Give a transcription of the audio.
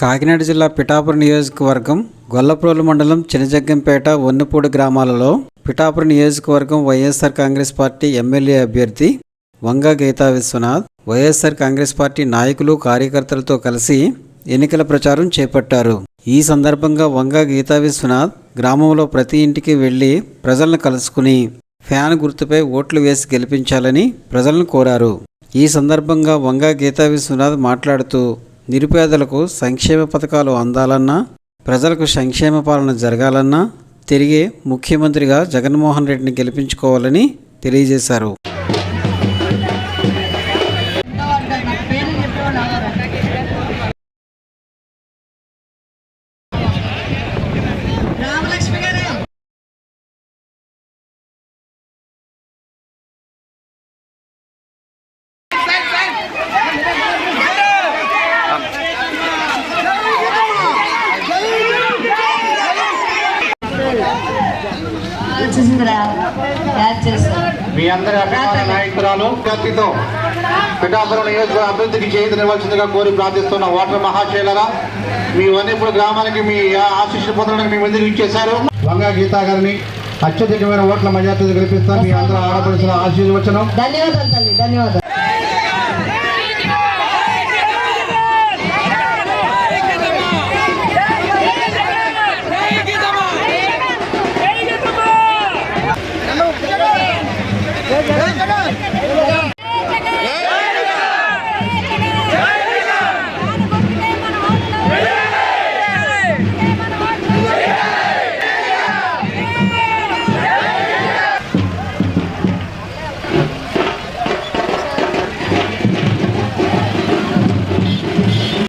కాకినాడ జిల్లా పిఠాపురం నియోజకవర్గం గొల్లప్రోలు మండలం చినజగ్గంపేట వన్నపూడి గ్రామాలలో పిఠాపురం నియోజకవర్గం వైఎస్ఆర్ కాంగ్రెస్ పార్టీ ఎమ్మెల్యే అభ్యర్థి వంగ గీతా విశ్వనాథ్ వైఎస్ఆర్ కాంగ్రెస్ పార్టీ నాయకులు కార్యకర్తలతో కలిసి ఎన్నికల ప్రచారం చేపట్టారు. ఈ సందర్భంగా వంగ గీతా విశ్వనాథ్ గ్రామంలో ప్రతి ఇంటికి వెళ్ళి ప్రజలను కలుసుకుని ఫ్యాన్ గుర్తుపై ఓట్లు వేసి గెలిపించాలని ప్రజలను కోరారు. ఈ సందర్భంగా వంగ గీతా విశ్వనాథ్ మాట్లాడుతూ నిరుపేదలకు సంక్షేమ పథకాలు అందాలన్నా ప్రజలకు సంక్షేమ పాలన జరగాలన్నా తిరిగి ముఖ్యమంత్రిగా జగన్మోహన్ రెడ్డిని గెలిపించుకోవాలని తెలియజేశారు. యాడ్ మీ అందరి అభిమాన నాయకురాలు పిఠాపురం నియోజకవర్గ అభివృద్ధికి చేతి నిలవాల్సిందిగా కోరి ప్రార్థిస్తున్న ఓటర్ మహాశైలరా మీ వన్నెప్పుడు గ్రామానికి మీ ఆశీస్సు పొందడానికి మీ ముందుకు ఇచ్చేశారు. వంగా గీతా గారిని అత్యధికమైన ఓట్ల మెజార్టీ గెలిపిస్తాం మీ అందరూ ఆడపడిసిన ఆశీర్వచనం. ధన్యవాదాలు తల్లి ధన్యవాదాలు.